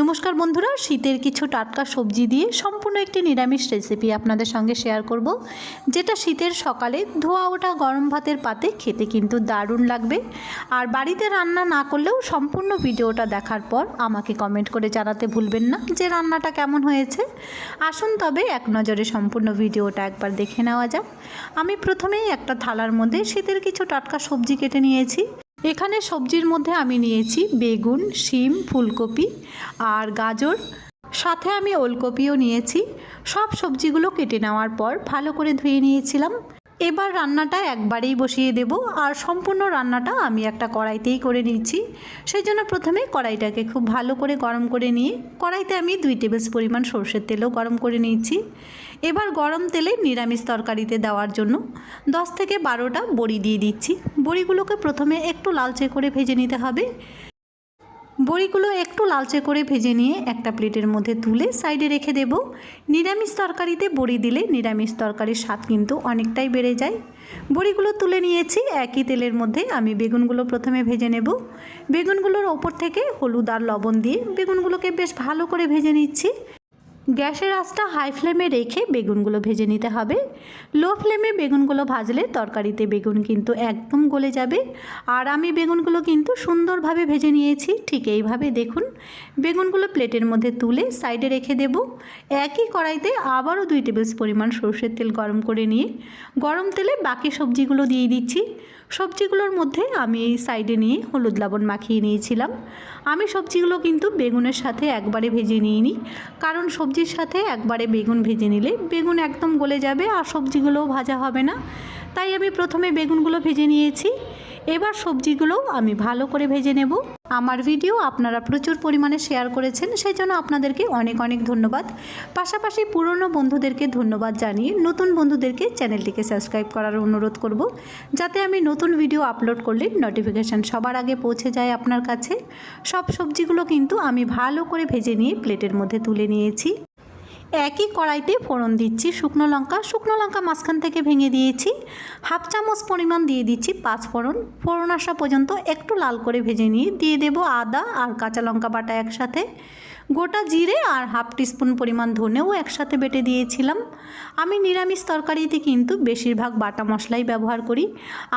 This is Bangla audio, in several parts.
নমস্কার বন্ধুরা, শীতের কিছু টাটকা সবজি দিয়ে সম্পূর্ণ একটি নিরামিষ রেসিপি আপনাদের সঙ্গে শেয়ার করব, যেটা শীতের সকালে ধোয়া ওঠা গরম ভাতের পাতে খেতে কিন্তু দারুণ লাগবে। আর বাড়িতে রান্না না করলেও সম্পূর্ণ ভিডিওটা দেখার পর আমাকে কমেন্ট করে জানাতে ভুলবেন না যে রান্নাটা কেমন হয়েছে। আসুন তবে এক নজরে সম্পূর্ণ ভিডিওটা একবার দেখে নেওয়া যাক। আমি প্রথমেই একটা থালার মধ্যে শীতের কিছু টাটকা সবজি কেটে নিয়েছি। এখানে সবজির মধ্যে আমি নিয়েছি বেগুন, শিম, ফুলকপি আর গাজর। সাথে আমি ওলকপিও নিয়েছি। সব সবজিগুলো কেটে নেওয়ার পর ভালো করে ধুয়ে নিয়েছিলাম। এবার রান্নাটা একবারেই বসিয়ে দেব আর সম্পূর্ণ রান্নাটা আমি একটা কড়াইতেই করে নিচ্ছি। সেই জন্য প্রথমে কড়াইটাকে খুব ভালো করে গরম করে নিয়ে, কড়াইতে আমি দুই টেবিল পরিমাণ সর্ষের তেলও গরম করে নিয়েছি। এবার গরম তেলে নিরামিষ তরকারিতে দেওয়ার জন্য দশ থেকে বারোটা বড়ি দিয়ে দিচ্ছি। বড়িগুলোকে প্রথমে একটু লালচে করে ভেজে নিতে হবে। বড়িগুলো একটু লালচে করে ভেজে নিয়ে একটা প্লেটের মধ্যে তুলে সাইডে রেখে দেব। নিরামিষ তরকারিতে বড়ি দিলে নিরামিষ তরকারির স্বাদ কিন্তু অনেকটাই বেড়ে যায়। বড়িগুলো তুলে নিয়েছি, একই তেলের মধ্যে আমি বেগুনগুলো প্রথমে ভেজে নেব। বেগুনগুলোর ওপর থেকে হলুদ আর লবণ দিয়ে বেগুনগুলোকে বেশ ভালো করে ভেজে নিচ্ছি। গ্যাসের আঁচটা হাই ফ্লেমে রেখে বেগুনগুলো ভেজে নিতে হবে। লো ফ্লেমে বেগুনগুলো ভাজলে তরকারিতে বেগুন কিন্তু একদম গলে যাবে। আর আমি বেগুনগুলো কিন্তু সুন্দরভাবে ভেজে নিয়েছি, ঠিক এইভাবে দেখুন। বেগুনগুলো প্লেটের মধ্যে তুলে সাইডে রেখে দেব। একই কড়াইতে আবারও দুই টেবিল পরিমাণ সরষের তেল গরম করে নিয়ে, গরম তেলে বাকি সবজিগুলো দিয়ে দিচ্ছি। সবজিগুলোর মধ্যে আমি এই সাইডে নিয়ে হলুদ লবণ মাখিয়ে নিয়েছিলাম। আমি সবজিগুলো কিন্তু বেগুনের সাথে একবারে ভেজে নিইনি, কারণ সবজির সাথে একবারে বেগুন ভেজে নিলে বেগুন একদম গলে যাবে আর সবজিগুলোও ভাজা হবে না। তাই আমি প্রথমে বেগুনগুলো ভেজে নিয়েছি। এবার সবজিগুলোও আমি ভালো করে ভেজে নেব। আমার ভিডিও আপনারা প্রচুর পরিমাণে শেয়ার করেছেন সেই জন্য আপনাদেরকে অনেক অনেক ধন্যবাদ। পাশাপাশি পুরনো বন্ধুদেরকে ধন্যবাদ জানিয়ে নতুন বন্ধুদেরকে চ্যানেলটিকে সাবস্ক্রাইব করার অনুরোধ করব, যাতে আমি নতুন ভিডিও আপলোড করলে নোটিফিকেশান সবার আগে পৌঁছে যায় আপনার কাছে। সব সবজিগুলো কিন্তু আমি ভালো করে ভেজে নিয়ে প্লেটের মধ্যে তুলে নিয়েছি। একই কড়াইতে ফোড়ন দিচ্ছি শুকনো লঙ্কা। শুকনো লঙ্কা মাঝখান থেকে ভেঙে দিয়েছি। হাফ চামচ পরিমাণ দিয়ে দিচ্ছি পাঁচ ফোড়ন। ফোড়ন আসা পর্যন্ত একটু লাল করে ভেজে নিয়ে দিয়ে দেব আদা আর কাঁচা লঙ্কা বাটা একসাথে। গোটা জিরে আর হাফ টিস্পুন পরিমাণ ধনেও একসাথে বেটে দিয়েছিলাম। আমি নিরামিষ তরকারিতে কিন্তু বেশিরভাগ বাটা মশলাই ব্যবহার করি।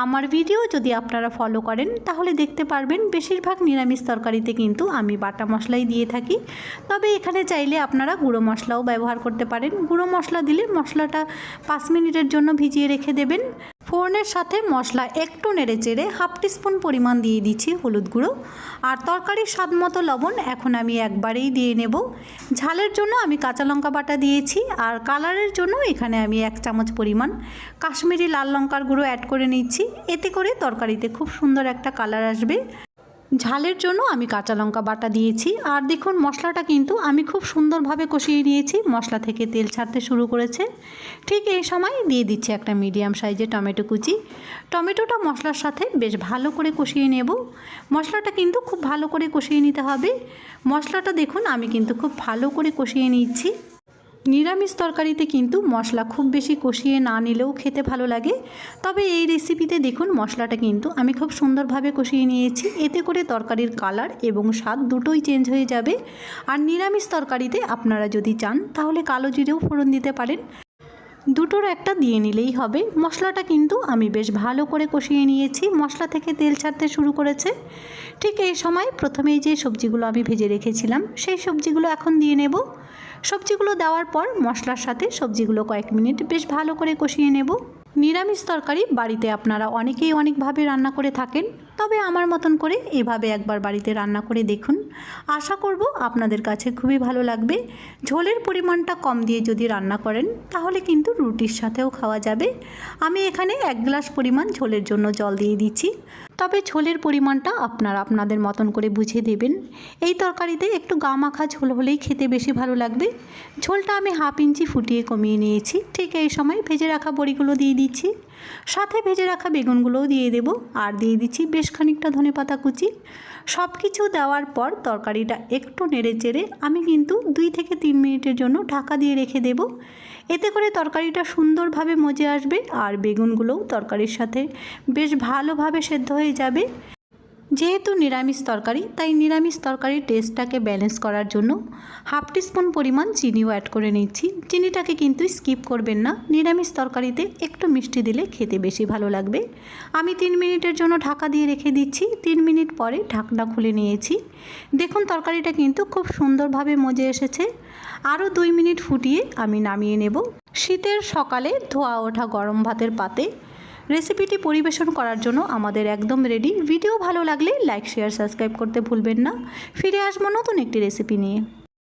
আমার ভিডিও যদি আপনারা ফলো করেন, তাহলে দেখতে পারবেন বেশিরভাগ নিরামিষ তরকারিতে কিন্তু আমি বাটা মশলাই দিয়ে থাকি। তবে এখানে চাইলে আপনারা গুঁড়ো মশলাও ব্যবহার করতে পারেন। গুঁড়ো মশলা দিলে মশলাটা পাঁচ মিনিটের জন্য ভিজিয়ে রেখে দেবেন। ফোড়নের সাথে মশলা একটু নেড়ে চেড়ে হাফ টিস্পুন পরিমাণ দিয়ে দিচ্ছি হলুদ গুঁড়ো। আর তরকারির স্বাদ মতো লবণ এখন আমি একবারেই দিয়ে নেব। ঝালের জন্য আমি কাঁচা লঙ্কা বাটা দিয়েছি আর কালারের জন্য এখানে আমি এক চামচ পরিমাণ কাশ্মীরি লাল লঙ্কার গুঁড়ো অ্যাড করে নিচ্ছি। এতে করে তরকারিতে খুব সুন্দর একটা কালার আসবে। ঝালের জন্য আমি কাঁচা লঙ্কা বাটা দিয়েছি। আর দেখুন, মশলাটা কিন্তু আমি খুব সুন্দরভাবে কষিয়ে নিয়েছি। মশলা থেকে তেল ছাড়তে শুরু করেছে। ঠিক এই সময় দিয়ে দিচ্ছি একটা মিডিয়াম সাইজে টমেটো কুচি। টমেটোটা মশলার সাথে বেশ ভালো করে কষিয়ে নেব। মশলাটা কিন্তু খুব ভালো করে কষিয়ে নিতে হবে। মশলাটা দেখুন, আমি কিন্তু খুব ভালো করে কষিয়ে নিচ্ছি। নিরামিষ তরকারিতে কিন্তু মশলা খুব বেশি কষিয়ে না নিলেও খেতে ভালো লাগে। তবে এই রেসিপিতে দেখুন, মশলাটা কিন্তু আমি খুব সুন্দরভাবে কষিয়ে নিয়েছি। এতে করে তরকারির কালার এবং স্বাদ দুটোই চেঞ্জ হয়ে যাবে। আর নিরামিষ তরকারিতে আপনারা যদি চান, তাহলে কালো জিরেও ফোড়ন দিতে পারেন। দুটোর একটা দিয়ে নিলেই হবে। মশলাটা কিন্তু আমি বেশ ভালো করে কষিয়ে নিয়েছি। মশলা থেকে তেল ছাড়তে শুরু করেছে। ঠিক এই সময় প্রথমেই যে সবজিগুলো আমি ভেজে রেখেছিলাম, সেই সবজিগুলো এখন দিয়ে নেব। সবজিগুলো দেওয়ার পর মশলার সাথে সবজিগুলো কয়েক মিনিট বেশ ভালো করে কষিয়ে নেব। নিরামিষ তরকারি বাড়িতে আপনারা অনেকেই অনেকভাবে রান্না করে থাকেন। তবে আমার মতন করে এভাবে একবার বাড়িতে রান্না করে দেখুন। আশা করব আপনাদের কাছে খুবই ভালো লাগবে। ঝোলের পরিমাণটা কম দিয়ে যদি রান্না করেন, তাহলে কিন্তু রুটির সাথেও খাওয়া যাবে। আমি এখানে এক গ্লাস পরিমাণ ঝোলের জন্য জল দিয়ে দিচ্ছি। তবে ঝোলের পরিমাণটা আপনারা আপনাদের মতন করে বুঝে দেবেন। এই তরকারিতে একটু গা মাখা ঝোল হলেই খেতে বেশি ভালো লাগবে। ঝোলটা আমি হাফ ইঞ্চি ফুটিয়ে কমিয়ে নিয়েছি। ঠিক এই সময় ভেজে রাখা বড়িগুলো দিয়ে দিচ্ছি। সাথে ভেজে রাখা বেগুনগুলোও দিয়ে দেব। আর দিয়ে দিচ্ছি বেশ খানিকটা ধনে পাতা কুচি। সব কিছু দেওয়ার পর তরকারিটা একটু নেড়ে চেড়ে আমি কিন্তু দুই থেকে তিন মিনিটের জন্য ঢাকা দিয়ে রেখে দেব। এতে করে তরকারিটা সুন্দরভাবে মজে আসবে আর বেগুনগুলোও তরকারির সাথে বেশ ভালোভাবে সেদ্ধ হয়ে যাবে। যেহেতু নিরামিষ তরকারি, তাই নিরামিষ তরকারির টেস্টটাকে ব্যালেন্স করার জন্য হাফ টিস্পুন পরিমাণ চিনিও অ্যাড করে নিচ্ছি। চিনিটাকে কিন্তু স্কিপ করবেন না। নিরামিষ তরকারিতে একটু মিষ্টি দিলে খেতে বেশি ভালো লাগবে। আমি তিন মিনিটের জন্য ঢাকা দিয়ে রেখে দিচ্ছি। তিন মিনিট পরে ঢাকনা খুলে নিয়েছি। দেখুন, তরকারিটা কিন্তু খুব সুন্দরভাবে মজে এসেছে। আরও দুই মিনিট ফুটিয়ে আমি নামিয়ে নেব। শীতের সকালে ধোয়া ওঠা গরম ভাতের পাতে রেসিপিটি পরিবেশন করার জন্য আমাদের একদম রেডি ভিডিও ভালো লাগলে লাইক শেয়ার সাবস্ক্রাইব করতে ভুলবেন না। ফিরে আসব নতুন একটি রেসিপি নিয়ে।